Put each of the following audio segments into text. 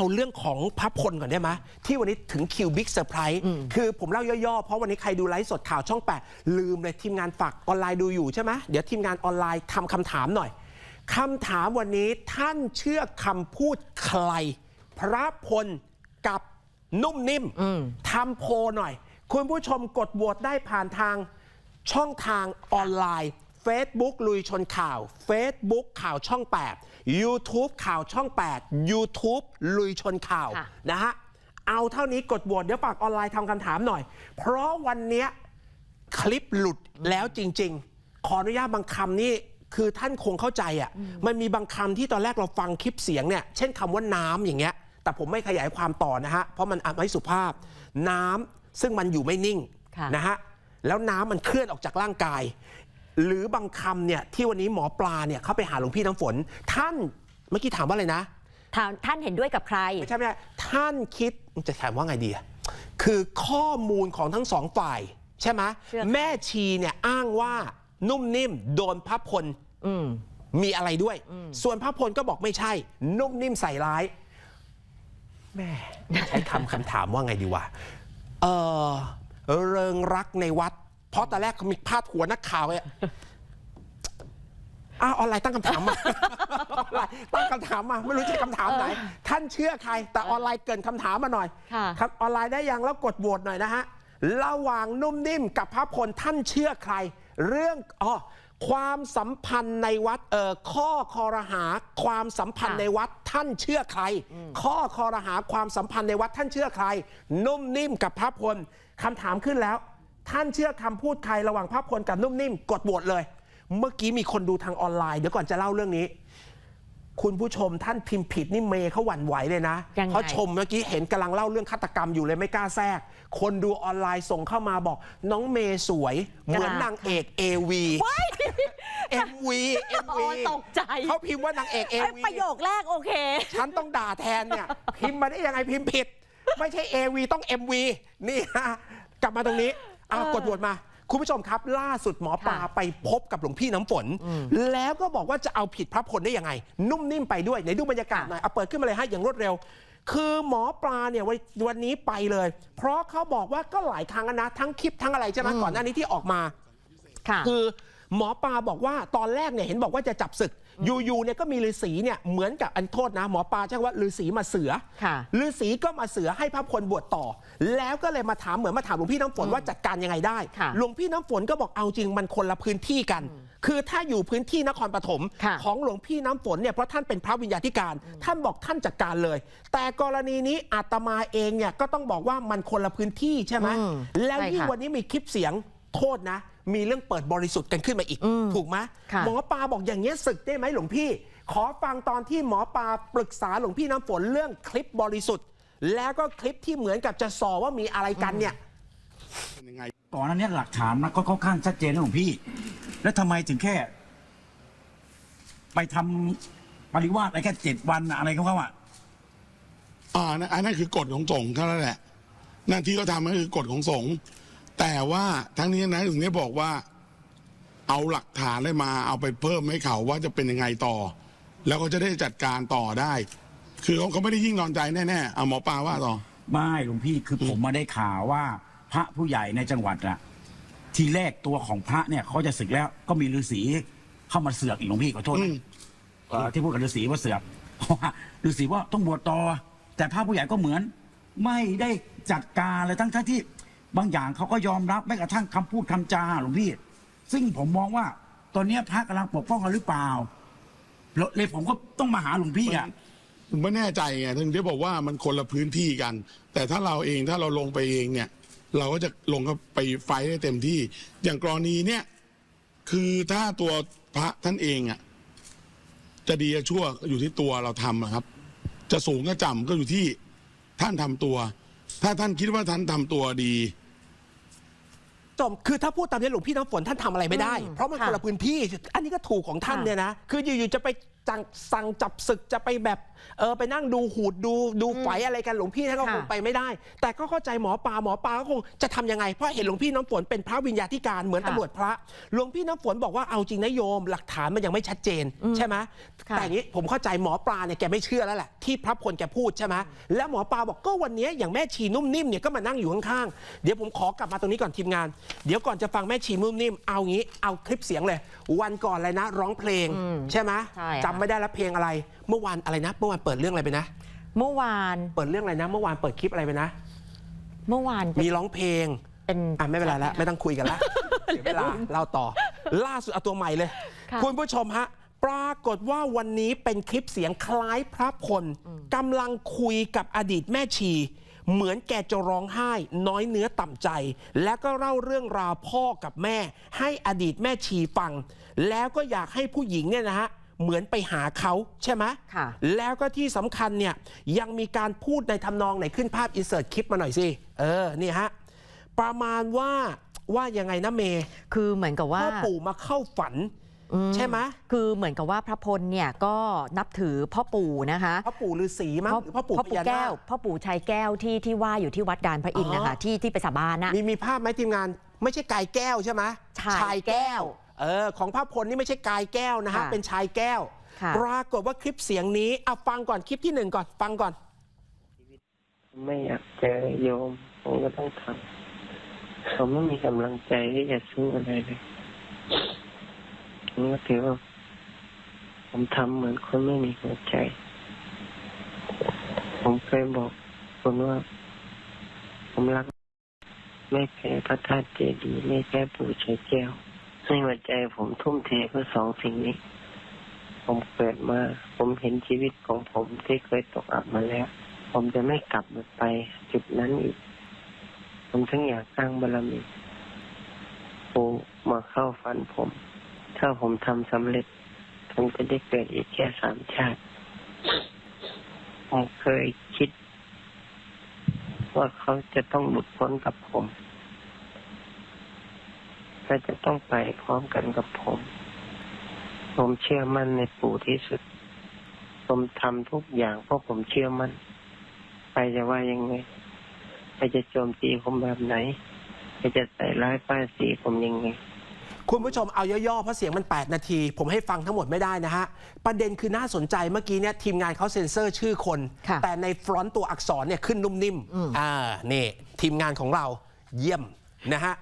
เอาเรื่องของพระพลก่อนได้ไหมที่วันนี้ถึงคิวบิ๊กเซอร์ไพรส์คือผมเล่าย่อๆ เพราะวันนี้ใครดูไลฟ์สดข่าวช่อง 8 ลืมเลยทีมงานฝากออนไลน์ดูอยู่ใช่ไหมเดี๋ยวทีมงานออนไลน์ทำคำถามหน่อยคำถามวันนี้ท่านเชื่อคำพูดใคร พระพลกับนุ่มนิ่มทำโพลหน่อย คุณผู้ชมกดโหวตได้ผ่านทางช่องทางออนไลน์ Facebook ลุยชนข่าว Facebook ข่าวช่อง 8 YouTube ข่าวช่อง 8 YouTube ลุยชนข่าว ค่ะ นะฮะ เอาเท่านี้กดโหวตเดี๋ยวฝากออนไลน์ทำคำถามหน่อย เพราะวันเนี้ยคลิปหลุดแล้วจริง ๆ ขออนุญาตบางคำนี่คือท่านคงเข้าใจอะ มันมีบางคำที่ตอนแรกเราฟังคลิปเสียงเนี่ย เช่นคำว่าน้ำอย่างเงี้ย แต่ผมไม่ขยายความต่อนะฮะ เพราะมันอาจไม่สุภาพ น้ำซึ่งมันอยู่ไม่นิ่งค่ะ นะฮะ แล้วน้ำมันเคลื่อนออกจากร่างกาย หรือบางคำเนี่ยที่วันนี้หมอปลาเนี่ยเขาไปหาหลวงพี่น้ำฝน ท่านเมื่อกี้ถามว่าอะไรนะ ถามท่านเห็นด้วยกับใคร ไม่ใช่ไม่ใช่ท่านคิดจะถามว่าไงดีอะคือข้อมูลของทั้งสองฝ่าย ใช่ไหมเชื่อค่ะแม่ชีเนี่ยอ้างว่านุ่มนิ่มโดนพระพลอืม มีอะไรด้วย ส่วนพระพลก็บอกไม่ใช่ นุ่มนิ่มใส่ร้ายแม่ใช้คำ คำถามว่าไงดีวะเออเริงรักในวัด เพราะตอนแรกเขามีพาดหัวนักข่าวเนี่ยอ้าวออนไลน์ตั้งคำถามมา ออนไลน์ตั้งคำถามมา ไม่รู้จะคำถามไหน ท่านเชื่อใคร แต่ออนไลน์เกินคำถามมาหน่อยค่ะ ครับออนไลน์ได้ยังแล้วกดโหวตหน่อยนะฮะ ระหว่างนุ่มนิ่มกับพระพลท่านเชื่อใคร เรื่องอ๋อความสัมพันธ์ในวัดเอ่อข้อคอรหาความสัมพันธ์ค่ะในวัดท่านเชื่อใคร ข้อคอรหาความสัมพันธ์ในวัดท่านเชื่อใคร นุ่มนิ่มกับพระพลคำถามขึ้นแล้ว ท่านเชื่อคำพูดใครระหว่างพระพลกับนุ่มนิ่ม กดโหวตเลย เมื่อกี้มีคนดูทางออนไลน์เดี๋ยวก่อนจะเล่าเรื่องนี้ คุณผู้ชมท่านพิมพ์ผิดนี่เมย์เขาหวั่นไหวเลยนะยังไง เขาชมเมื่อกี้เห็นกำลังเล่าเรื่องฆาตกรรมอยู่เลยไม่กล้าแทรก คนดูออนไลน์ส่งเข้ามาบอก น้องเมย์สวย เหมือนนางเอกเอวีเอ็มวีเอ็มโอ้วีตกใจเขาพิมพ์ว่านางเอกเอไอ้วี ประโยคแรกโอเค ฉันต้องด่าแทนเนี่ย พิมพ์มาได้ยังไงพิมพ์ผิด ไม่ใช่ AV ต้อง MV นี่ฮะ กลับมาตรงนี้เอาเออกดโหวตมา คุณผู้ชมครับ ล่าสุดหมอปลาค่ะไปพบกับหลวงพี่น้ำฝน แล้วก็บอกว่าจะเอาผิดพระพลได้ยังไง นุ่มนิ่มไปด้วยไหนดูบรรยากาศหน่อยเอาเปิดขึ้นมาเลยฮะอย่างรวดเร็ว คือหมอปลาเนี่ยวันวันนี้ไปเลย เพราะเขาบอกว่าก็หลายครั้งแล้วนะทั้งคลิปทั้งอะไรใช่ไหมก่อนหน้านี้ที่ออกมา ค่ะ คือ หมอปลาบอกว่าตอนแรกเนี่ยเห็นบอกว่าจะจับศึกอยู่ๆเนี่ยก็มีฤาษีเนี่ยเหมือนกับอันโทษนะหมอปลาใช้คำว่าฤาษีมาเสือค่ะฤาษีก็มาเสือให้พระพลบวชต่อ แล้วก็เลยมาถามเหมือนมาถามหลวงพี่น้ำฝนว่าจัดการยังไงได้ค่ะหลวงพี่น้ำฝนก็บอกเอาจริงมันคนละพื้นที่กัน คือถ้าอยู่พื้นที่นครปฐมค่ะของหลวงพี่น้ำฝนเนี่ยเพราะท่านเป็นพระวิญญาธิการ ท่านบอกท่านจัดการเลย แต่กรณีนี้อาตมาเองเนี่ยก็ต้องบอกว่ามันคนละพื้นที่ใช่ไหมอืมแล้วใช่ยิ่งค่ะวันนี้มีคลิปเสียงโทษนะมีเรื่องเปิดบริสุทธิ์กันขึ้นมาอีกอืมถูกไหมค่ะหมอปลาบอกอย่างเงี้ยศึกได้ไหมหลวงพี่ ขอฟังตอนที่หมอปลาปรึกษาหลวงพี่น้ำฝนเรื่องคลิปบริสุทธิ์ แล้วก็คลิปที่เหมือนกับจะสอว่ามีอะไรกันเนี่ยก่อนหนั้นเนี่ยหลักฐานมันก็ค่อนข้างชัดเจนนะหลวงพี่ แล้วทำไมถึงแค่ ไปทำปริวาสอะไรแค่เจ็ดวันน่ะอะไรของเขาอะอ่านั่นอันนั้นคือกฎของสงฆ์เท่านั้นแหละหน้าที่เขาทำก็คือกฎของสงฆ์ แต่ว่าทั้งนี้นะถึงได้บอกว่า เอาหลักฐานได้มาเอาไปเพิ่มให้เขาว่าจะเป็นยังไงต่อ แล้วก็จะได้จัดการต่อได้ คือเขาเขาไม่ได้ยิ่งนอนใจแน่ๆเอาหมอปลาว่าต่อ ไม่หลวงพี่คือผมมาได้ข่าวว่าพระผู้ใหญ่ในจังหวัดอะทีแรกตัวของพระเนี่ยเขาจะศึกแล้วก็มีฤาษีเข้ามาเสือกอีกหลวงพี่ขอโทษอืนะมเอ่อที่พูดกับฤาษีว่าเสือกเพราะว่าฤาษีว่าต้องบวชต่อแต่พระผู้ใหญ่ก็เหมือน ไม่ได้จัดการเลยทั้งทั้งที่ บางอย่างเขาก็ยอมรับแม้กระทั่งคำพูดคำจาหลวงพี่ ซึ่งผมมองว่าตอนเนี้ยพระกำลังปกป้องกันหรือเปล่าแล้วเลยผมก็ต้องมาหาหลวงพี่อะ ผมไม่แน่ใจไงถึงได้บอกว่ามันคนละพื้นที่กัน แต่ถ้าเราเองถ้าเราลงไปเองเนี่ย เราก็จะลงก็ไปไฟท์ได้เต็มที่ อย่างกรณีเนี่ยคือถ้าตัวพระท่านเองอะจะดีจะชั่วก็อยู่ที่ตัวเราทำอะครับ จะสูงก็จำก็อยู่ที่ท่านทำตัว ถ้าท่านคิดว่าท่านทำตัวดี จบคือถ้าพูดตามนี้หลวงพี่น้ำฝนท่านทำอะไรไม่ได้อืมเพราะมันค่ะคนละพื้นที่ อันนี้ก็ถูกของท่านค่ะเนี่ยนะ คืออยู่ๆจะไปจังสั่งจับศึกจะไปแบบ เออไปนั่งดูหูดดูดูไฟอะไรกันหลวงพี่ท่านก็ค่ะคงไปไม่ได้ แต่ก็เข้าใจหมอปลาหมอปลาก็คงจะทำยังไงเพราะเห็นหลวงพี่น้ำฝนเป็นพระวิญญาธิการเหมือนค่ะตำรวจพระหลวงพี่น้ำฝนบอกว่าเอาจริงนะโยม หลักฐานมันยังไม่ชัดเจนใช่ไหมค่ะแต่อย่างนี้ผมเข้าใจหมอปลาเนี่ยแกไม่เชื่อแล้วแหละที่พระพลแกพูดใช่ไหมแล้วหมอปลาบอกก็วันนี้อย่างแม่ชีนุ่มนิ่มเนี่ยก็มานั่งอยู่ข้างๆเดี๋ยวผมขอกลับมาตรงนี้ก่อนทีมงาน เดี๋ยวก่อนจะฟังแม่ชีนุ่มนิ่มเอางี้เอาคลิปเสียงเลย วันก่อนอะไรนะ ร้องเพลงใช่ไหมใช่ค่ะจำไม่ได้แล้วเพลงอะไร เมื่อวานอะไรนะเมื่อวานเปิดเรื่องอะไรไปนะ เมื่อวานเปิดเรื่องอะไรนะ เมื่อวานเปิดคลิปอะไรไปนะ เมื่อวานเป็นมีร้องเพลงเป็น อะไม่เป็นไรแล้วไม่ต้องคุยกันละเสียเวลาเล่าต่อ ล่าสุดเอาตัวใหม่เลย ค่ะ คุณผู้ชมฮะ ปรากฏว่าวันนี้เป็นคลิปเสียงคล้ายพระพลกำลังคุยกับอดีตแม่ชี เหมือนแกจะร้องไห้ น้อยเนื้อต่ำใจ แล้วก็เล่าเรื่องราวพ่อกับแม่ ให้อดีตแม่ชีฟัง แล้วก็อยากให้ผู้หญิงเนี่ยนะฮะ เหมือนไปหาเขาใช่ไหมค่ะแล้วก็ที่สำคัญเนี่ยยังมีการพูดในทำนองไหนขึ้นภาพอินเสิร์ตคลิปมาหน่อยสิ เออนี่ฮะประมาณว่าว่ายังไงนะเมย์คือเหมือนกับว่าพ่อปู่มาเข้าฝันใช่ไหมคือเหมือนกับว่าพระพลเนี่ยก็นับถือพ่อปู่นะคะพ่อปู่ฤาษีมั้งหรือพ่อปู่พ่อพปู่ญาแก้นาวคพ่อปู่ชัยแก้วที่ที่ว่าอยู่ที่วัดดานพระอินทร์นะคะอ๋อที่ที่ไปสาบานนะมีมีภาพไหมทีมงาน ไม่ใช่กายแก้วใช่ไหมชายแก้ว เออของพระพลนี่ไม่ใช่กายแก้วนะฮะ ค่ะเป็นชายแก้ว ค่ะ ปรากฏว่าคลิปเสียงนี้เอาฟังก่อนคลิปที่หนึ่งก่อนฟังก่อน ไม่อยากเจอโยม ผมก็ต้องทำผมไม่มีกำลังใจที่จะสู้อะไรเลยผมก็ถือว่า ผมทำเหมือนคนไม่มีหัวใจ ผมเคยบอกคนว่า ผมรัก ไม่แพ้พระธาตุเจดีย์ไม่แพ้ปู่ชัยแก้ว ในหัวใจผมทุ่มเทเพื่อสองสิ่งนี้ ผมเกิดมา ผมเห็นชีวิตของผมที่เคยตกอับมาแล้ว ผมจะไม่กลับไปจุดนั้นอีก ผมทั้งอยากสร้างบารมีปูมาเข้าฝันผม ถ้าผมทำสำเร็จ ผมจะได้เกิดอีกแค่สามชาติ ผมเคยคิด ว่าเขาจะต้องหลุดพ้นกับผม และจะต้องไปพร้อมกันกับผม ผมเชื่อมั่นในปู่ที่สุด ผมทำทุกอย่างเพราะผมเชื่อมั่น ใครจะว่ายังไง ใครจะโจมตีผมแบบไหน ใครจะใส่ร้ายป้ายสีผมยังไงคุณผู้ชมเอาย่อๆเพราะเสียงมัน 8 นาที ผมให้ฟังทั้งหมดไม่ได้นะฮะ ประเด็นคือน่าสนใจเมื่อกี้เนี่ยทีมงานเขาเซ็นเซอร์ชื่อคนค่ะแต่ในฟรอนต์ตัวอักษรเนี่ยขึ้นนุ่มนิ่มอ่านี่ ทีมงานของเราเยี่ยมนะฮะ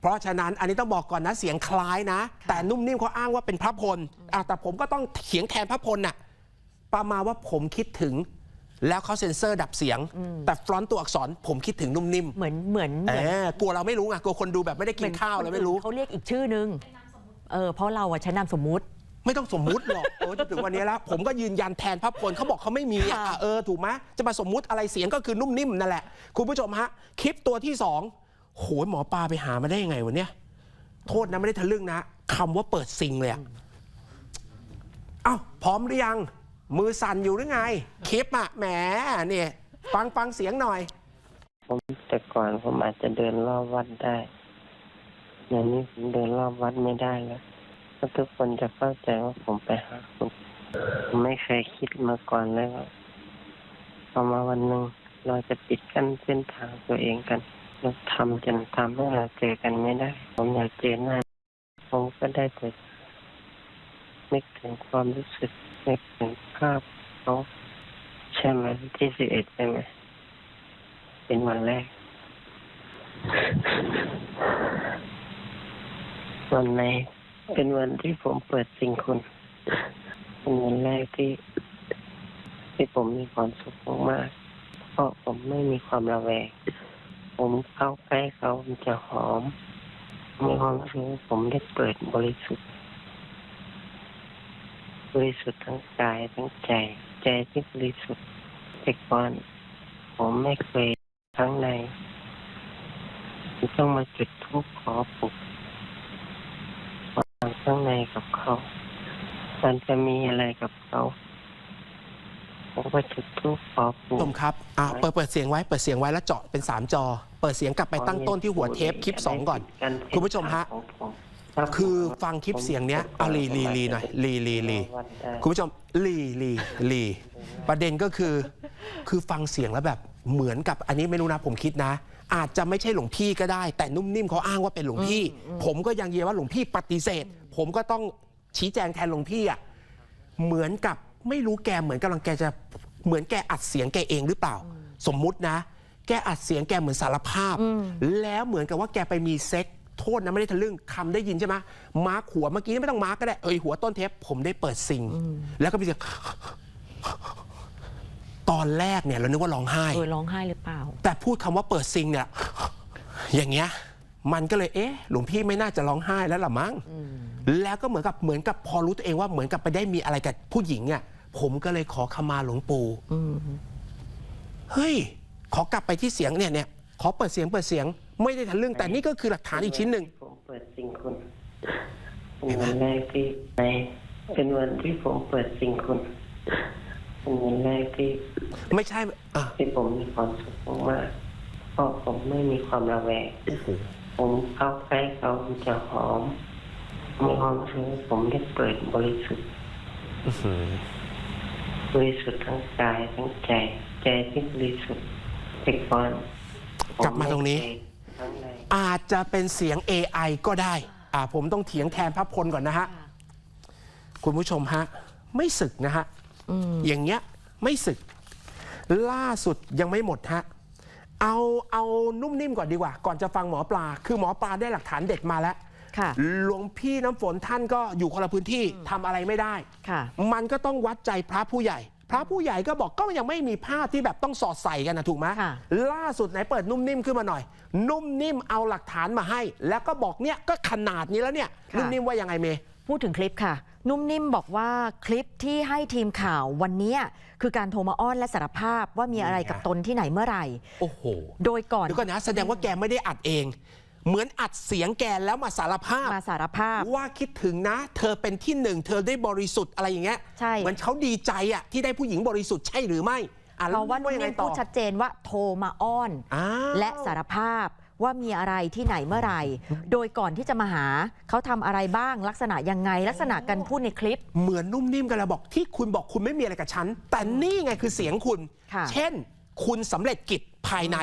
เพราะฉะนั้นอันนี้ต้องบอกก่อนนะเสียงคล้ายนะ แต่นุ่มนิ่มเขาอ้างว่าเป็นพระพลอะแต่ผมก็ต้องเถียงแทนพระพลน่ะประมาณว่าผมคิดถึง แล้วเขาเซ็นเซอร์ดับเสียง แต่ฟรอนต์ตัวอักษรผมคิดถึงนุ่มนิ่มเหมือนเหมือนเหเอมือนอกลัวเราไม่รู้ไงกลัวคนดูแบบไม่ได้กินข้าวเลยไม่รู้เขาเรียกอีกชื่อนึงเออเพราะเราอะใช้นามสมมุติ ไม่ต้องสมมุติหรอกโอ้จนถึงวันนี้แล้วผมก็ยืนยันแทนพระพลเขาบอกเขาไม่มีอะค่ะเออถูกไหมจะมาสมมุติอะไรเสียงก็คือนุ่มนิ่มนั่นแหละคุณผู้ชมฮะคลิปตัวที่สอง โหยหมอปลาไปหามาได้ยังไงวะเนี่ยโทษนะไม่ได้ทะลึ่งนะคำว่าเปิดซิงเลยอะเอ้าพร้อมหรือยัง มือสั่นอยู่หรือไง คลิปอะแหมเนี่ยฟังฟังเสียงหน่อย ผมแต่ก่อนผมอาจจะเดินรอบวัดได้อย่างนี้ผมเดินรอบวัดไม่ได้แล้วเพราะทุกคนจะเข้าใจว่าผมไปหาคุณผมไม่เคยคิดมาก่อนเลยว่าพอมาวันหนึ่งเราจะปิดกั้นเส้นทางตัวเองกัน เราทำจนทำให้เราเจอกันไม่ได้ ผมอยากเจอหน้าผมก็ได้แต่นึกถึงความรู้สึกนึกถึงภาพเขาใช่ไหมที่สิบเอ็ดใช่ไหมเป็นวันแรก วันในเป็นวันที่ผมเปิดสิ่งคุณเป็นวันแรกที่ ที่ผมมีความสุขมากๆเพราะผมไม่มีความระแวง ผมเข้าใกล้เขามันจะหอมมีความรู้สึกผมได้เปิดบริสุทธิ์ บริสุทธิ์ทั้งกายทั้งใจ ใจที่บริสุทธิ์แต่ก่อนผมไม่เคยข้งในต้องมาจุดทูปขอปลุกวางข้างในกับเขา มันจะมีอะไรกับเขา ผมก็จุดทูปขอปลุผู้กชมครับอะเปิดเปิดเสียงไว้ เปิดเสียงไว้แล้วเจาะเป็น 3 จอ เปิดเสียงกลับไปตั้งต้นที่หัวเทปคลิป 2 ก่อน คุณผู้ชมฮะของผมถ้รับคือฟังคลิปเสียงเนี้ยเอาลีลีลีหน่อยลีลีลีวัดได้คุณผู้ชมลีลีลีประเด็นก็คือ คือฟังเสียงแล้วแบบเหมือนกับอันนี้ไม่รู้นะผมคิดนะ อาจจะไม่ใช่หลวงพี่ก็ได้ แต่นุ่มนิ่มเขาอ้างว่าเป็นหลวงพี่ ผมก็ยังยืนว่าหลวงพี่ปฏิเสธ ผมก็ต้องชี้แจงแทนหลวงพี่อะเหมือนกับ ไม่รู้แกเหมือนกำลังแกจะเหมือนแกอัดเสียงแกเองหรือเปล่า สมมุตินะ แกอัดเสียงแกเหมือนสารภาพ แล้วเหมือนกับว่าแกไปมีเซ็กโทษนะไม่ได้ทะลึ่งคำได้ยินใช่ไหมมาร์คหัวเมื่อกี้ไม่ต้องมาร์คก็ได้เอ่ยหัวต้นเทปผมได้เปิดซิงแล้วก็มีเสียงตอนแรกเนี่ยเรานึกว่าร้องไห้เออร้องไห้หรือเปล่า แต่พูดคำว่าเปิดซิงเนี่ยอย่างเงี้ย มันก็เลยเอ๊ะหลวงพี่ไม่น่าจะร้องไห้แล้วล่ะมั้งแล้วก็เหมือนกับเหมือนกับพอรู้ตัวเองว่าเหมือนกับไปได้มีอะไรกับผู้หญิงอะผมก็เลยขอขมาหลวงปู่เฮ้ย ขอกลับไปที่เสียงเนี่ยเนี่ยขอเปิดเสียงเปิดเสียง ไม่ได้ทะลึ่งแต่นี่ก็คือหลักฐานอีกชิ้นหนึ่งผมเปิดซิงคุณเป็นวันแรกที่ในเป็นวันที่ผมเปิดซิงคุณเป็นวันแรกที่ ไม่ใช่อะที่ผมมีความสุขมากๆเพราะผมไม่มีความระแวง ผมเข้าใกล้เขาผมจะหอมมีความรู้สึกว่าผมได้เปิดบริสุทธิ์บริสุทธิ์ทั้งกายทั้งใจ ใจที่บริสุทธิ์แต่ก่อนผกลับมาตรงนี้ไเคยข้างในอาจจะเป็นเสียง AI ก็ได้ อ่า ผมต้องเถียงแทนพระพลก่อนนะฮะ คุณผู้ชมฮะ ไม่ศึกนะฮะอย่างเงี้ย ไม่ศึก ล่าสุดยังไม่หมดฮะ เอาเอานุ่มนิ่มก่อนดีกว่า ก่อนจะฟังหมอปลา คือหมอปลาได้หลักฐานเด็ดมาแล้วค่ะหลวงพี่น้ำฝนท่านก็อยู่คนละพื้นที่ทำอะไรไม่ได้ค่ะมันก็ต้องวัดใจพระผู้ใหญ่ พระผู้ใหญ่ก็บอกก็ยังไม่มีภาพที่แบบต้องสอดใส่กันนะถูกไหมค่ะล่าสุดไหนเปิดนุ่มนิ่มขึ้นมาหน่อย นุ่มนิ่มเอาหลักฐานมาให้ แล้วก็บอกเนี่ยก็ขนาดนี้แล้วเนี่ยค่ะนุ่มนิ่มว่ายังไงเมย์พูดถึงคลิปค่ะ นุ่มนิ่มบอกว่าคลิปที่ให้ทีมข่าววันเนี้ยคือการโทรมาอ้อนและสารภาพว่ามีอะไรกับตนที่ไหนเมื่อไหร่ โอ้โห โดยก่อนเดี๋ยวก่อนนะ แสดงว่าแกไม่ได้อัดเอง เหมือนอัดเสียงแกแล้วมาสารภาพ มาสารภาพ ว่าคิดถึงนะ เธอเป็นที่หนึ่ง เธอได้บริสุทธิ์อะไรอย่างเงี้ยใช่ เหมือนเขาดีใจอะที่ได้ผู้หญิงบริสุทธิ์ใช่หรือไม่อะเพราะว่าแล้นุ่มยังไงนิ่มต่พูอดชัดเจนว่าโทรมาอ้อน อ้าว และสารภาพ ว่ามีอะไรที่ไหนเมื่อไหร่ โดยก่อนที่จะมาหาเขาทำอะไรบ้างลักษณะยังไง ลักษณะการพูดในคลิป เหมือนนุ่มนิ่มกันแล้วบอกที่คุณบอกคุณไม่มีอะไรกับฉัน แต่นี่ไงคือเสียงคุณ ค่ะเช่น คุณสำเร็จกิจภายใน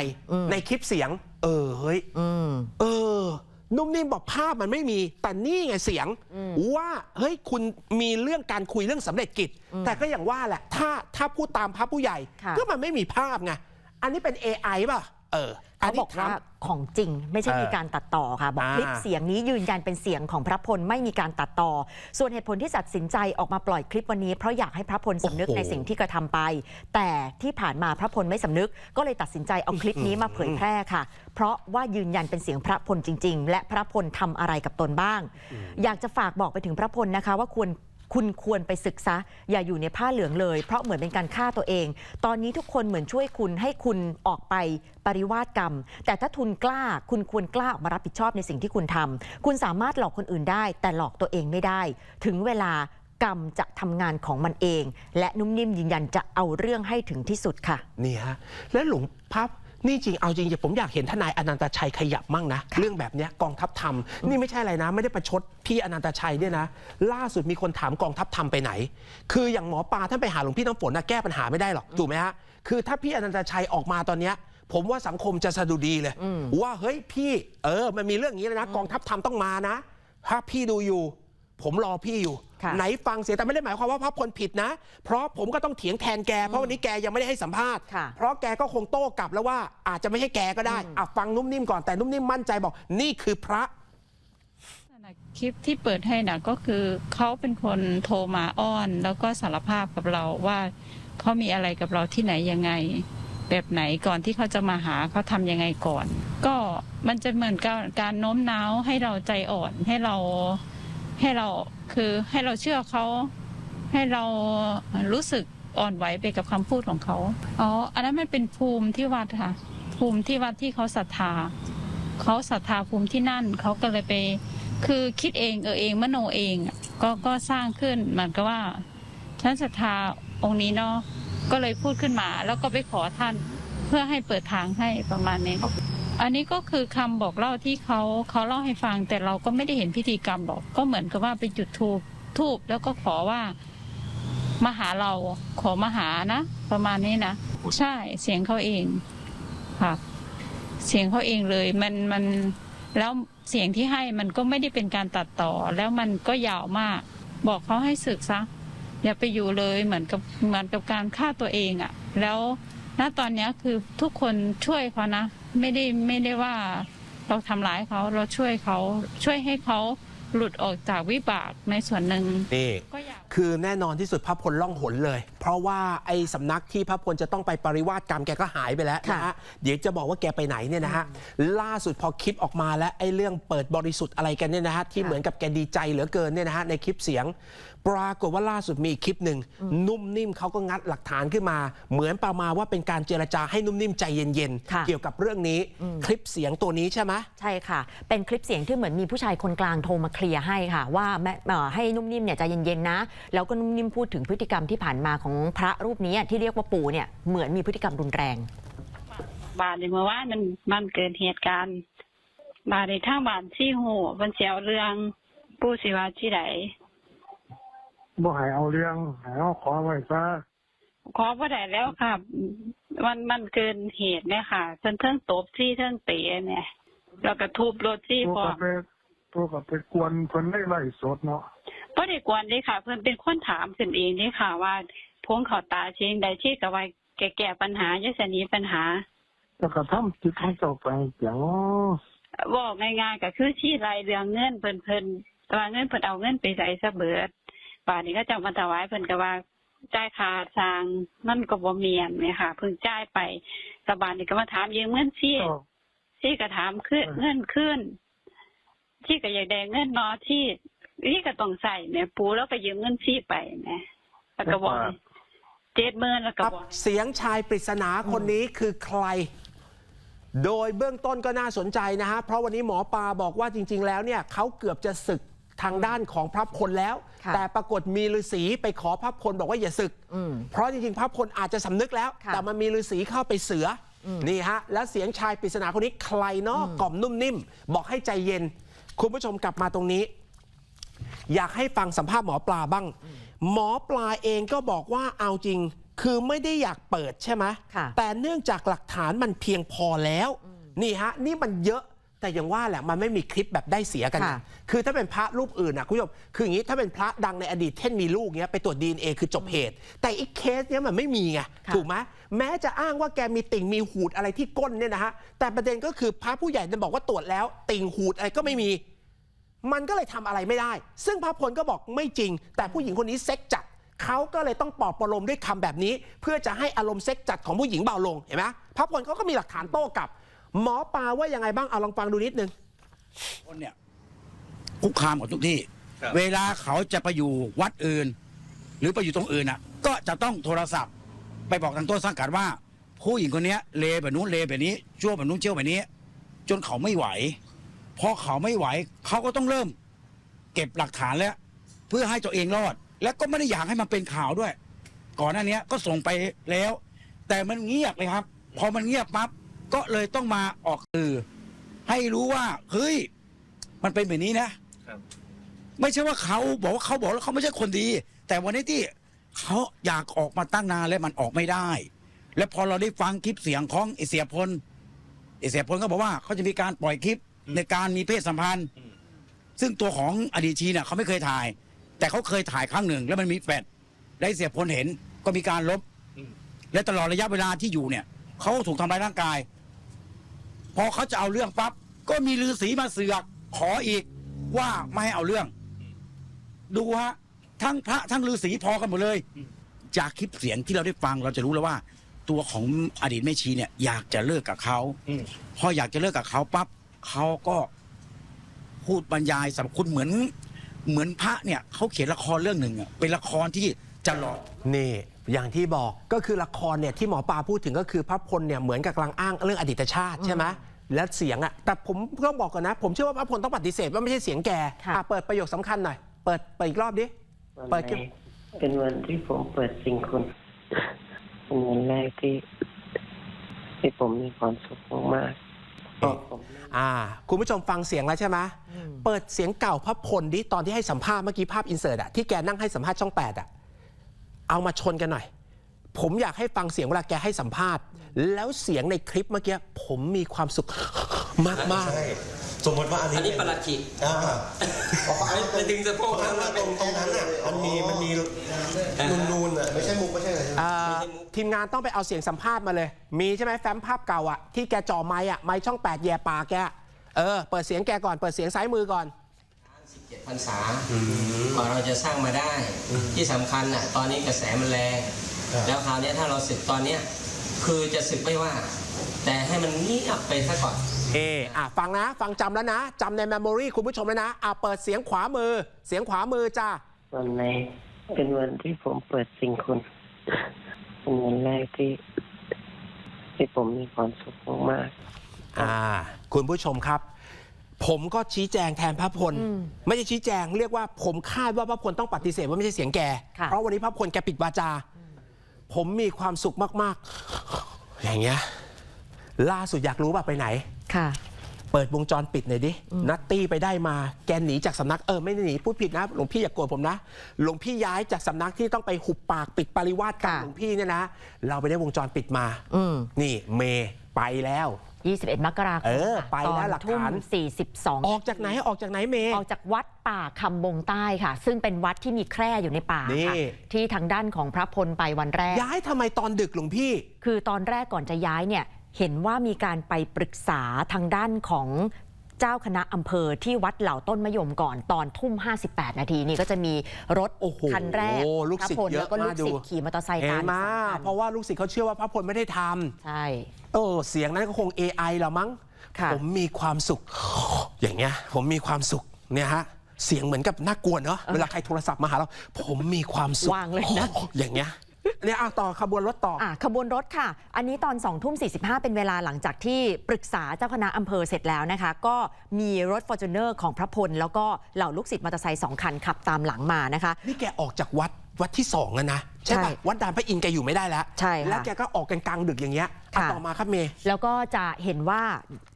ในคลิปเสียง เออเฮ้ย อืม เออ นุ่มนิ่มบอกภาพมันไม่มี แต่นี่ไงเสียง ว่าเฮ้ยคุณมีเรื่องการคุยเรื่องสำเร็จกิจ แต่ก็อย่างว่าแหละ ถ้าถ้าพูดตามพระผู้ใหญ่ ค่ะ ก็มันไม่มีภาพไง อันนี้เป็น AI ป่ะ เออเขาบอกว่าของจริงไม่ใช่เออมีการตัดต่อค่ะ บอกอ่าคลิปเสียงนี้ยืนยันเป็นเสียงของพระพลไม่มีการตัดต่อ ส่วนเหตุผลที่ตัดสินใจออกมาปล่อยคลิปวันนี้เพราะอยากให้พระพลสำนึกโอ้โหในสิ่งที่กระทำไป แต่ที่ผ่านมาพระพลไม่สำนึก ก็เลยตัดสินใจเอาคลิปนี้มาเผยแพร่ค่ะ เพราะว่ายืนยันเป็นเสียงพระพลจริง ๆ และพระพลทำอะไรกับตนบ้าง อยากจะฝากบอกไปถึงพระพลนะคะ ว่าควร คุณควรไปศึกษาอย่าอยู่ในผ้าเหลืองเลย เพราะเหมือนเป็นการฆ่าตัวเอง ตอนนี้ทุกคนเหมือนช่วยคุณให้คุณออกไปปริวาสกรรม แต่ถ้าทุนกล้าคุณควรกล้าออกมารับผิดชอบในสิ่งที่คุณทำคุณสามารถหลอกคนอื่นได้ แต่หลอกตัวเองไม่ได้ ถึงเวลากรรมจะทำงานของมันเอง และนุ่มนิ่มยืนยันจะเอาเรื่องให้ถึงที่สุดค่ะ นี่ฮะ แล้วหลวงพับ นี่จริงเอาจริงๆผมอยากเห็นทนายอนันตชัยขยับมั่งนะ เรื่องแบบเนี้ยกองทัพทำนี่ไม่ใช่อะไรนะ ไม่ได้ประชดพี่อนันตชัยเนี่ยนะ ล่าสุดมีคนถามกองทัพทำไปไหน คืออย่างหมอปลาท่านไปหาหลวงพี่น้ำฝนนะแก้ปัญหาไม่ได้หรอกถูกไหมฮะคือถ้าพี่อนันตชัยออกมาตอนเนี้ยผมว่าสังคมจะสะดุดีเลย ว่าเฮ้ยพี่เออมันมีเรื่องอย่างนี้เลยนะ กองทัพทำต้องมานะ ถ้าพี่ดูอยู่ ผมรอพี่อยู่ค่ะ ไหนฟังเสียงแต่ไม่ได้หมายความว่าพระพลผิดนะ เพราะผมก็ต้องเถียงแทนแก เพราะวันนี้แกยังไม่ได้ให้สัมภาษณ์ค่ะเพราะแกก็คงโต้กลับแล้วว่าอาจจะไม่ใช่แกก็ได้อะฟังนุ่มนิ่มก่อนแต่นุ่มนิ่มมั่นใจบอก นี่คือพระคลิปที่เปิดให้นะก็คือเขาเป็นคนโทรมาอ้อน แล้วก็สารภาพกับเราว่าเขามีอะไรกับเราที่ไหนยังไง แบบไหนก่อนที่เขาจะมาหาเขาทำยังไงก่อน ก็มันจะเหมือนกับการโน้มน้าวให้เราใจอ่อนให้เราให้เรา คือให้เราเชื่อเขาให้เรารู้สึกอ่อนไหวไปกับคำพูดของเขาอ๋ออันนั้นมันเป็นภูมิที่วัดค่ะ ภูมิที่วัดที่เขาศรัทธาเขาศรัทธาภูมิที่นั่นเขาก็เลยไป คือคิดเองเออเองมโนเองก็ก็สร้างขึ้นเหมือนกับว่าฉันศรัทธาองค์นี้เนาะก็เลยพูดขึ้นมา แล้วก็ไปขอท่านเพื่อให้เปิดทางให้ประมาณนี้ อันนี้ก็คือคำบอกเล่าที่เขาเขาเล่าให้ฟัง แต่เราก็ไม่ได้เห็นพิธีกรรมหรอก ก็เหมือนกับว่าไปจุดทูบทูบแล้วก็ขอว่ามาหาเราขอมาหานะ ประมาณนี้นะใช่เสียงเขาเองค่ะเสียงเขาเองเลย มันมันแล้วเสียงที่ให้มันก็ไม่ได้เป็นการตัดต่อ แล้วมันก็ยาวมาก บอกเขาให้สึกซะอย่าไปอยู่เลยเหมือนกับเหมือนกับการฆ่าตัวเองอะ่ะ แล้วณตอนนี้คือทุกคนช่วยเขานะ ไม่ได้ไม่ได้ว่าเราทำร้ายเขาเราช่วยเขาช่วยให้เขาหลุดออกจากวิบากในส่วนหนึ่งนี่ก็อยาก คือแน่นอนที่สุดพระพลล่องหนเลย เพราะว่าไอ้สำนักที่พระพลจะต้องไปปริวาสกรรมแกก็หายไปแล้วนะฮะเดี๋ยวจะบอกว่าแกไปไหนเนี่ยนะฮะล่าสุดพอคลิปออกมาแล้วไอ้เรื่องเปิดบริสุทธิ์อะไรกันเนี่ยนะฮะที่เหมือนกับแกดีใจเหลือเกินเนี่ยนะฮะในคลิปเสียง ปรากฏว่าล่าสุดมีอีกคลิปหนึ่งนุ่มนิ่มเขาก็งัดหลักฐานขึ้นมา เหมือนประมาณว่าเป็นการเจรจาให้นุ่มนิ่มใจเย็นค่ะๆเกี่ยวกับเรื่องนี้คลิปเสียงตัวนี้ใช่ไหมใช่ค่ะ เป็นคลิปเสียงที่เหมือนมีผู้ชายคนกลางโทรมาเคลียร์ให้ค่ะ ว่าแม่เอ่อให้นุ่มนิ่มเนี่ยใจเย็นๆนะ แล้วก็นุ่มนิ่มพูดถึงพฤติกรรมที่ผ่านมาของพระรูปนี้ที่เรียกว่าปู่เนี่ยเหมือนมีพฤติกรรมรุนแรง บาดในเมื่อวานมันมันเกิดเหตุการณ์บาดในทางบ้านที่หูมันเสียวเรื่องผู้สิว่าที่ไหน บ่ให้เอาเรื่องให้เอาขอไว้ซะขอบ่ได้แล้วค่ะ มันมันเกินเหตุเนี่ยค่ะเพิ่นเทิงตบที่เทิงเตะเนี่ยแล้วก็ทุบรถที่ตัวพร้อก็มไปตัวก็ไปกวนเพิ่นได้ไล่สดเนาะบ่ได้กวนเด้ค่ะ เพิ่นเป็นคนถามขึ้นเองเด้ค่ะ ว่าพงเขาตาเชียงใดที่กับว่าแก้แก้ปัญหาจะสหนีปัญหาแล้วก็ทำจิตของเจ้าไปเสียงบอกง่ายๆก็คือที่รายเรื่องเงินเพิ่นเพิ่นแต่ว่าเงินเพิ่นเอาเงินไปใส่ซะเบิด ป่านนี้ก็จะมาถวายเพิ่นก็ว่าจ่ายค่าสร้างมันก็บ่เมียนเนี่ยค่ะเพิ่งจ่ายไปแตบานนี้ก็มาถามยืมเงินซี่ก็ซี่ก็ถามขึ้นเงินขึ้นที่ก็อยากได้เงินเนอที่ที่ก็ต้องใส่แหม่ปูแล้วก็ยืมเงินซี่ไปแหม่แล้วก็บอกเจ็ดหมื่นแล้วก็ครับบอกเสียงชายปริศนาคนนี้คือใครโดยเบื้องต้นก็น่าสนใจนะฮะ เพราะวันนี้หมอปลาบอกว่าจริง ๆ แล้วเนี่ยเขาเกือบจะศึก ทางด้านของพระพลแล้ว ค่ะแต่ปรากฏมีฤาษีไปขอพระพลบอกว่าอย่าศึก อืมเพราะจริงๆพระพลอาจจะสำนึกแล้ว ค่ะแต่มันมีฤาษีเข้าไปเสืออนี่ฮะ และเสียงชายปริศนาคนนี้ใครเนาะกล่อมนุ่มนิ่ม บอกให้ใจเย็น คุณผู้ชมกลับมาตรงนี้ อยากให้ฟังสัมภาษณ์หมอปลาบ้าง หมอปลาเองก็บอกว่าเอาจริง คือไม่ได้อยากเปิดใช่ไหมค่ะ แต่เนื่องจากหลักฐานมันเพียงพอแล้ว นี่ฮะ นี่มันเยอะ แต่อย่างว่าแหละมันไม่มีคลิปแบบได้เสียกัน ค่ะคือถ้าเป็นพระรูปอื่นนะคุณผู้ชมคืออย่างนี้ถ้าเป็นพระดังในอดีตเช่นมีลูกเนี้ยไปตรวจดีเอคือจบเหตุ แต่อีกเคสเนี้ยมันไม่มีไงค่ะ ถูกไหมแม้จะอ้างว่าแกมีติ่งมีหูดอะไรที่ก้นเนี่ยนะฮะแต่ประเด็นก็คือพระผู้ใหญ่จะบอกว่าตรวจแล้ว ติ่งหูดอะไรก็ไม่มี มันก็เลยทำอะไรไม่ได้ ซึ่งพระพลก็บอกไม่จริง แต่ผู้หญิงคนนี้เซ็กจัดเขาก็เลยต้องปลอบประโลมด้วยคำแบบนี้ เพื่อจะให้อารมณ์เซ็กจัดของผู้หญิงเบาลงเห็นไหมพระพลเขาก็มีหลักฐานโต้กลับ หมอปลาว่ายังไงบ้างเอาลองฟังดูนิดนึง คนเนี่ยคุกคามกับทุกที่เวลาเขาจะไปอยู่วัดอื่น หรือไปอยู่ตรงอื่นอะ ก็จะต้องโทรศัพท์ ไปบอกทางต้นสังกัดว่า ผู้หญิงคนเนี้ยเลแบบนู้นเลแบบนี้ชั่วแบบนู้นเชี่ยวแบบนี้ จนเขาไม่ไหวพอเขาไม่ไหว เขาก็ต้องเริ่ม เก็บหลักฐานแล้ว เพื่อให้ตัวเองรอด แล้วก็ไม่ได้อยากให้มันเป็นข่าวด้วย ก่อนหน้านี้ก็ส่งไปแล้ว แต่มันเงียบเลยครับ พอมันเงียบปั๊บ ก็เลยต้องมาออกสื่อให้รู้ว่า เฮ้ย มันเป็นแบบนี้นะไม่ใช่ว่าเขาบอกว่าเขาบอกแล้วเขาไม่ใช่คนดี แต่วันนี้ที่เขาอยากออกมาตั้งนานแล้วมันออกไม่ได้ และพอเราได้ฟังคลิปเสียงของไอเสียพลไอเสียพลก็บอกว่าเขาจะมีการปล่อยคลิปในการมีเพศสัมพันธ์ซึ่งตัวของอดีตชีเนี่ยเขาไม่เคยถ่าย แต่เขาเคยถ่ายครั้งหนึ่ง แล้วมันมีแฟดได้เสียพลเห็นก็มีการลบและตลอดระยะเวลาที่อยู่เนี่ยเขาถูกทำร้ายร่างกาย พอเขาจะเอาเรื่องปั๊บก็มีฤาษีมาเสือกขออีกว่าไม่ให้เอาเรื่อง ดูฮะทั้งพระทั้งฤาษีพอกันหมดเลย จากคลิปเสียงที่เราได้ฟังเราจะรู้แล้วว่า ตัวของอดีตแม่ชีเนี่ยอยากจะเลิกกับเขาพออยากจะเลิกกับเขาปั๊บเขาก็พูดบรรยายสรรพคุณเหมือน เหมือนพระเนี่ยเขาเขียนละครเรื่องหนึ่งอะเป็นละครที่จะหลอก นี่อย่างที่บอกก็คือละครเนี่ยที่หมอปลาพูดถึงก็คือพระพลเนี่ยเหมือนกับกำลังอ้างเรื่องอดีตชาติใช่ไหม และเสียงอะแต่ผมต้องบอกก่อนนะ ผมเชื่อว่าพระพลต้องปฏิเสธว่าไม่ใช่เสียงแกค่ะ อะเปิดประโยคสำคัญหน่อย เปิดเปิดอีกรอบดิ วันเปิดไหคลิปนเป็นวันที่ผมเปิดสิ่งคุณเป็นวันแรกที่ ที่ผมมีความสุขมากๆอ่า คุณผู้ชมฟังเสียงแล้วใช่ไหมเปิดเสียงเก่าพระพลดิตอนที่ให้สัมภาษณ์เมื่อกี้ภาพอินเสิร์ตอะที่แกนั่งให้สัมภาษณ์ช่องแปดอะเอามาชนกันหน่อย ผมอยากให้ฟังเสียงเวลาแกให้สัมภาษณ์ แล้วเสียงในคลิปเมื่อกี้ผมมีความสุขมากมากๆใช่สมมติว่าอันอันนี้นี้ประหลัดขีดอ่าไม่ไม่ดึงสะโพกตรงนั้นตรงตรงนั้นอะมันมีมันมีนูนๆอะไม่ใช่มุกไม่ใช่อะไรใช่ไหมอ่าทีมงานต้องไปเอาเสียงสัมภาษณ์มาเลย มีใช่ไหมแฟ้มภาพเก่าอะที่แกจ่อไม้อะไม้ช่องแปดแย่ปากแกเออเปิดเสียงแกก่อนเปิดเสียงซ้ายมือก่อน17พรรษากว่าเราจะสร้างมาได้ ที่สำคัญอะตอนนี้กระแสมันแรง แล้วคราวเนี้ยถ้าเราศึกตอนเนี้ยคือจะศึกไม่ว่า แต่ให้มันเงียบไปซะก่อน เอออะฟังนะ ฟังจำแล้วนะจำในเมมโมรีคุณผู้ชมแล้วนะ อะเปิดเสียงขวามือ เสียงขวามือจ้าวันไหนเป็นวันที่ผมเปิดสิ่งคุณเป็นวันแรกที่ ที่ผมมีความสุขมากๆอ่า คุณผู้ชมครับ ผมก็ชี้แจงแทนพระพล ไม่ใช่ชี้แจง เรียกว่าผมคาดว่าพระพลต้องปฏิเสธว่าไม่ใช่เสียงแก ค่ะ เพราะวันนี้พระพลแกปิดวาจา ผมมีความสุขมากๆ อย่างเงี้ยล่าสุดอยากรู้ว่าไปไหน ค่ะ เปิดวงจรปิดหน่อยดิ นัตตี้ไปได้มา แกหนีจากสำนัก เออไม่ได้หนีพูดผิดนะ หลวงพี่อย่าโกรธผมนะ หลวงพี่ย้ายจากสำนักที่ต้องไปหุบปากปิดปริวาสกับค่ะ หลวงพี่เนี่ยนะ เราไปได้วงจรปิดมา อืม นี่เมย์ไปแล้ว 21 มกราคมเออค่ะไปตอแล้นวหลักทุ่มฐาน42ออกจากไหนออกจากไหนเมย์ ออกจากวัดป่าคำบงใต้ค่ะ ซึ่งเป็นวัดที่มีแคร่อยู่ในป่านี่ ค่ะที่ทางด้านของพระพลไปวันแรก ย้ายทำไมตอนดึกหลวงพี่ คือตอนแรกก่อนจะย้ายเนี่ยเห็นว่ามีการไปปรึกษาทางด้านของเจ้าคณะอำเภอที่วัดเหล่าต้นมะยมก่อนตอนทุ่ม 58 นาทีนี่ก็จะมีรถโอ้โหคันแรกลูกศิษย์พระพลเยอะแล้วก็ลูมากกดู ศิษย์ขี่มอเตอร์ไซค์เห็ตานมมาสองคันเพราะว่าลูกศิษย์เขาเชื่อว่าพระพลไม่ได้ทำ ใช่ เออเสียงนั้นก็คง AI ละมั้ง ค่ะผมมีความสุข อย่างเงี้ย ผมมีความสุขเนี่ยฮะ เสียงเหมือนกับน่ากลัวเนาะ เวลาใครโทรศัพท์มาหาเรา ผมมีความสุขวางเลยนะ อย่างเงี้ย เนี่ยเอาต่อขบวนรถต่อ อะขบวนรถค่ะ อันนี้ตอน2ทุ่ม45เป็นเวลาหลังจากที่ปรึกษาเจ้าคณะอำเภอเสร็จแล้วนะคะ ก็มีรถฟอร์จูเนอร์ของพระพล แล้วก็เหล่าลูกศิษย์มอเตอร์ไซค์สองคันขับตามหลังมานะคะ นี่แกออกจากวัด วัดที่สองแล้วนะใช่ปะใช่วัดดานพระอินทร์แกอยู่ไม่ได้แล้ว ใช่ค่ะแล้วแกก็ออกกันกลางดึกอย่างเงี้ยอะค่ะ ต่อมาครับเมย์แล้วก็จะเห็นว่า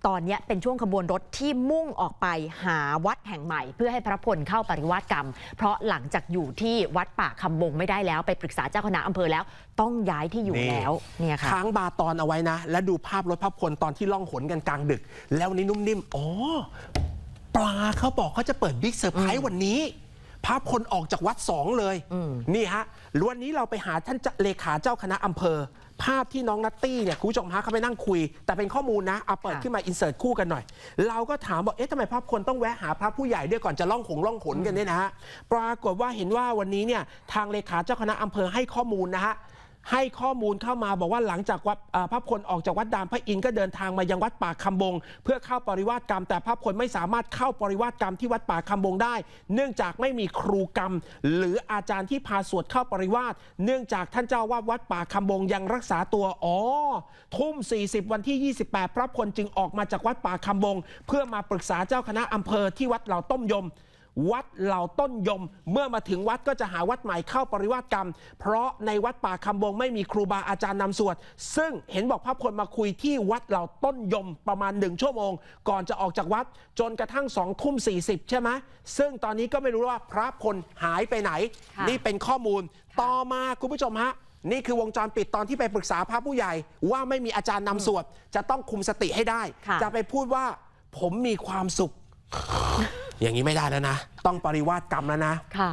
ตอนเนี้ยเป็นช่วงขบวนรถที่มุ่งออกไปหาวัดแห่งใหม่ เพื่อให้พระพลเข้าปริวาสกรรม เพราะหลังจากอยู่ที่วัดป่าคำบงไม่ได้แล้วไปปรึกษาเจ้าคณะอำเภอแล้ว ต้องย้ายที่อยู่นี่แล้วเนี่ยค่ะ ค้างบาตอนเอาไว้นะ แล้วดูภาพรถพระพลตอนที่ล่องหนกันกลางดึก แล้ววันนี้นุ่มนิ่มอ๋อปลาเขาบอกเขาจะเปิดบิ๊กเซอร์ไพรส์วันนี้ พระพลออกจากวัดสองเลยนี่ฮะวันนี้เราไปหาท่านเจ้าเลขาเจ้าคณะอำเภอ ภาพที่น้องนัตตี้เนี่ยคุณผู้ชมฮะเขาไปนั่งคุย แต่เป็นข้อมูลนะเอาเปิดค่ะขึ้นมาอินเสิร์ตคู่กันหน่อย เราก็ถามบอกเอ๊ะทำไมพระพลต้องแวะหาพระผู้ใหญ่ด้วยก่อนจะล่องหงล่องหนกันเนี่ยนะฮะปรากฏว่าเห็นว่าวันนี้เนี่ยทางเลขาเจ้าคณะอำเภอให้ข้อมูลนะฮะ ให้ข้อมูลเข้ามาบอกว่าหลังจากวัดพระพลออกจากวัดดามพระอินทร์ก็เดินทางมายังวัดป่าคำบง เพื่อเข้าปริวาสกรรม แต่พระพลไม่สามารถเข้าปริวาสกรรมที่วัดป่าคำบงได้ เนื่องจากไม่มีครูกรรม หรืออาจารย์ที่พาสวดเข้าปริวาสเนื่องจากท่านเจ้าอาวาดวัดป่าคำบงยังรักษาตัวอ๋อทุ่ม 40 วันที่ 28 พระพลจึงออกมาจากวัดป่าคำบง เพื่อมาปรึกษาเจ้าคณะอำเภอที่วัดเหล่าต้มยม วัดเหล่าต้นยม เมื่อมาถึงวัดก็จะหาวัดใหม่เข้าปริวาสกรรม เพราะในวัดป่าคำบงไม่มีครูบาอาจารย์นำสวด ซึ่งเห็นบอกพระพลมาคุยที่วัดเหล่าต้นยมประมาณหนึ่งชั่วโมง ก่อนจะออกจากวัดจนกระทั่งสองทุ่มสี่สิบใช่ไหมซึ่งตอนนี้ก็ไม่รู้ว่าพระพลหายไปไหนค่ะนี่เป็นข้อมูลต่อมาคุณผู้ชมฮะนี่คือวงจรปิดตอนที่ไปปรึกษาพระผู้ใหญ่ ว่าไม่มีอาจารย์นำสวด จะต้องคุมสติให้ได้ค่ะจะไปพูดว่า ผมมีความสุข อย่างนี้ไม่ได้แล้วนะ ต้องปริวาสกรรมแล้วนะค่ะ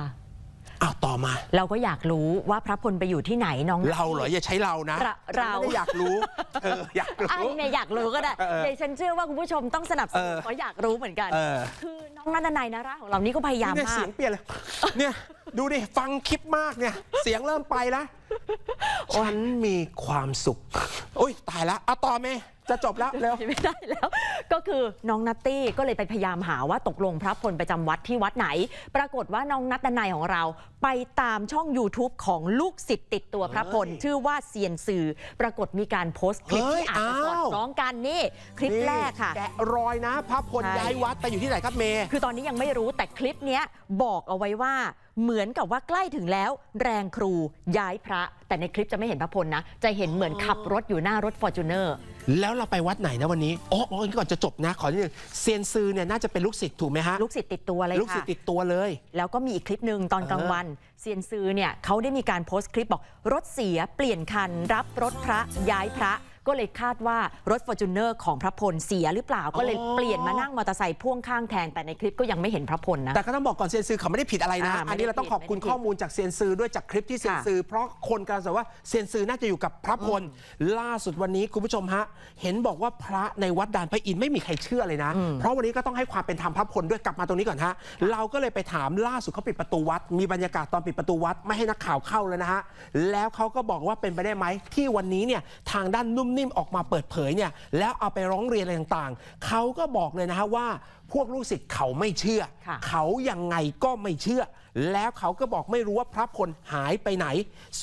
อ้าวต่อมา เราก็อยากรู้ว่าพระพลไปอยู่ที่ไหนน้องเราเหรออย่าใช้เรานะเราฉันไม่ได้อยากรู้เอออยากรู้ไอ้เมย์อยากรู้ก็ได้เออเดี๋ยวฉันเชื่อว่าคุณผู้ชมต้องสนับสนุนเออเพราะอยากรู้เหมือนกัน เออ คือน้องนันทนายนาราของเรานี่ก็พยายามเนี่ยมาเสีก ยงเปลี่ยนเลย เนี่ย ดูดิ ฟังคลิปมากเนี่ย เสียงเริ่มไปแล้ว ฉันมีความสุข โอ้ยตายแล้วเอาต่อเมย์จะจบแล้วเร็ว ไม่ได้แล้ว ก็คือน้องนัตตี้ก็เลยไปพยายามหาว่าตกลงพระพลประจำวัดที่วัดไหน ปรากฏว่าน้องนัตนายของเรา ไปตามช่อง YouTube ของลูกศิษย์ติดตัวพระพล เฮ้ยชื่อว่าเซียนซือปรากฏมีการโพสต์คลิปเฮ้ยที่อาจจะสอดอ้าว คล้องกันนี่ คลิปแรกค่ะ แกะรอยนะพระพลใช่ ย้ายวัดไปอยู่ที่ไหนครับเมย์ คือตอนนี้ยังไม่รู้แต่คลิปเนี้ยบอกเอาไว้ว่า เหมือนกับว่าใกล้ถึงแล้ว แรงครูย้ายพระ แต่ในคลิปจะไม่เห็นพระพลนะ จะเห็นเหมือนขับรถอยู่หน้ารถฟอร์จูเนอร์แล้วเราไปวัดไหนนะวันนี้อ๋ออ๋อก่อนจะจบนะ ขอนิดนึงเซียนซือเนี่ยน่าจะเป็นลูกศิษย์ถูกไหมฮะ ลูกศิษย์ติดตัวเลยลูกศิษค่ะย์ติดตัวเลย แล้วก็มีอีกคลิปหนึ่งตอนกลางวัน เซียนซือเนี่ยเขาได้มีการโพสต์คลิปบอกรถเสียเปลี่ยนคัน รับรถพระย้ายพระ ก็เลยคาดว่ารถฟอร์จูเนอร์ของพระพลเสียหรือเปล่าก็เลยอ๋อเปลี่ยนมานั่งมอเตอร์ไซค์พ่วงข้างแทนแต่ในคลิปก็ยังไม่เห็นพระพลนะ แต่ก็ต้องบอกก่อนเซียนซือเขาไม่ได้ผิดอะไรนะ อ่าไม่ได้อันนี้เราต้องขอบคุณผิดไม่ได้ผิดข้อมูลจากเซียนซือด้วยจากคลิปที่เซียนค่ะ ซือเพราะคนกำลังสงสัยว่าเซียนซือน่าจะอยู่กับพระพล ล่าสุดวันนี้คุณผู้ชมฮะ เห็นบอกว่าพระในวัดดานพระอินทร์ไม่มีใครเชื่อเลยนะ เพราะวันนี้ก็ต้องให้ความเป็นธรรมพระพลด้วยกลับมาตรงนี้ก่อนฮะ เราก็เลยไปถามล่าสุดเขาปิดประตูวัด มีบรรยากาศตอนปิดประตูวัดไม่ให้นักข่าวเข้าเลยนะฮะ แล้วเขาก็บอกว่าเป็นไปได้ไหมที่วันนี้เนี่ยทางด้านนุ่มนิ่มออกมาเปิดเผยเนี่ยแล้วเอาไปร้องเรียนอะไรต่างๆ เขาก็บอกเลยนะฮะว่า พวกลูกศิษย์เขาไม่เชื่อค่ะเขายังไงก็ไม่เชื่อ แล้วเขาก็บอกไม่รู้ว่าพระพลหายไปไหน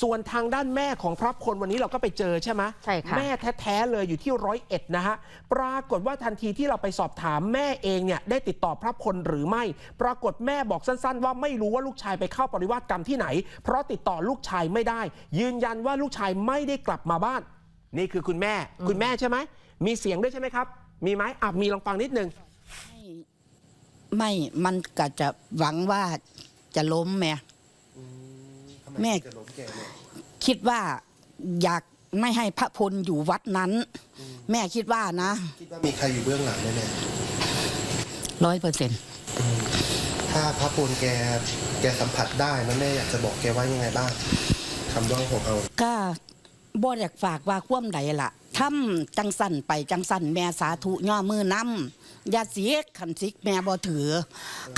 ส่วนทางด้านแม่ของพระพลวันนี้เราก็ไปเจอใช่ไหมใช่ค่ะแม่แท้ๆเลยอยู่ที่ร้อยเอ็ดนะฮะปรากฏว่าทันทีที่เราไปสอบถามแม่เองเนี่ยได้ติดต่อพระพลหรือไม่ ปรากฏแม่บอกสั้น ๆ ว่าไม่รู้ว่าลูกชายไปเข้าปริวาสกรรมที่ไหน เพราะติดต่อลูกชายไม่ได้ ยืนยันว่าลูกชายไม่ได้กลับมาบ้าน นี่คือคุณแม่ คุณแม่ใช่ไหม มีเสียงด้วยใช่ไหมครับ มีไหมอะมีลองฟังนิดนึง ไม่ มันก็จะหวังว่าจะล้มแม่แม่จะล้มแกเนี่ยคิดว่าอยากไม่ให้พระพลอยู่วัดนั้น แม่คิดว่านะ คิดว่ามีใครอยู่เบื้องหลังแน่ร้อยเปอร์เซ็นต์ๆถ้าพระพลแกแกสัมผัสได้นะแม่อยากจะบอกแกว่ายังไงบ้างคำว่าของเอาก็ บ่อยากฝากว่าคว่ำใดล่ะทำจังสั่นไปจังสั่นแม่สาธุย่อมือนำอย่าสิกขันสิกแม่บ่ถือ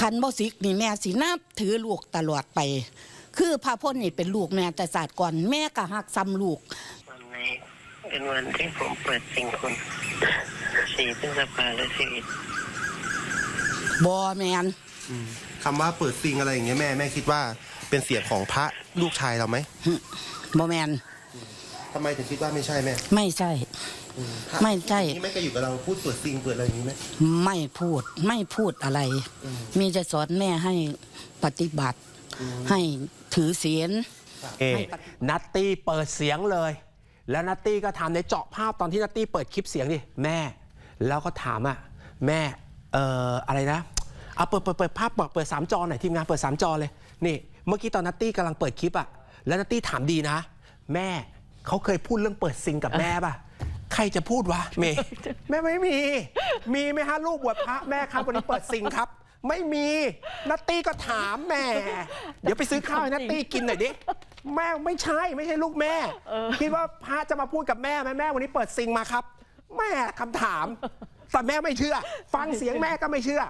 ขันบ่สิกนี่แม่สินับถือลูกตลอดไป คือพระพลนี่เป็นลูกแม่แต่ศาสตร์ก่อนแม่ก็หักซ้ำลูกวันนี้เป็นวันที่ผมเปิดสิ่งคุณสี่พฤษภาและสิบเอ็ดบอแมนคำว่าเปิดซิงอะไรอย่างเงี้ยแม่แม่คิดว่าเป็นเสียงของพระลูกชายเราไหมบอแมนทำไมถึงคิดว่าไม่ใช่แม่ไม่ใช่พระไม่ใช่นี่แม่แกอยู่กับเราพูดเปิดซิงเปิดอะไรอย่างงี้ไหม ไม่พูดไม่พูดอะไรมีจะสอนแม่ให้ปฏิบัติ ให้ถือศีล เอนัตตี้เปิดเสียงเลย แล้วนัตตี้ก็ถามในเจาะภาพตอนที่นัตตี้เปิดคลิปเสียงดิแม่ แล้วก็ถามอะแม่เอ่ออะไรนะเอาเปิดเปิดเปิดภาพบอกเปิดสามจอหน่อยทีมงานเปิดสามจอเลยนี่ เมื่อกี้ตอนนัตตี้กำลังเปิดคลิปอะแล้วนัตตี้ถามดีนะ แม่ เขาเคยพูดเรื่องเปิดซิงกับแม่ป่ะ ใครจะพูดวะเมย์แม่ไม่มี มีไหมฮะลูกบวชพระแม่ครับวันนี้เปิดซิงครับ ไม่มีนัตตี้ก็ถามแม่ เดี๋ยวไปซื้อข้าวให้นัตตี้กินหน่อยดิแม่ไม่ใช่ไม่ใช่ลูกแม่คิดว่าพระจะมาพูดกับแม่ไหมแม่วันนี้เปิดซิงมาครับ แม่คำถามแต่แม่ไม่เชื่อ ฟังเสียงแม่ก็ไม่เชื่อ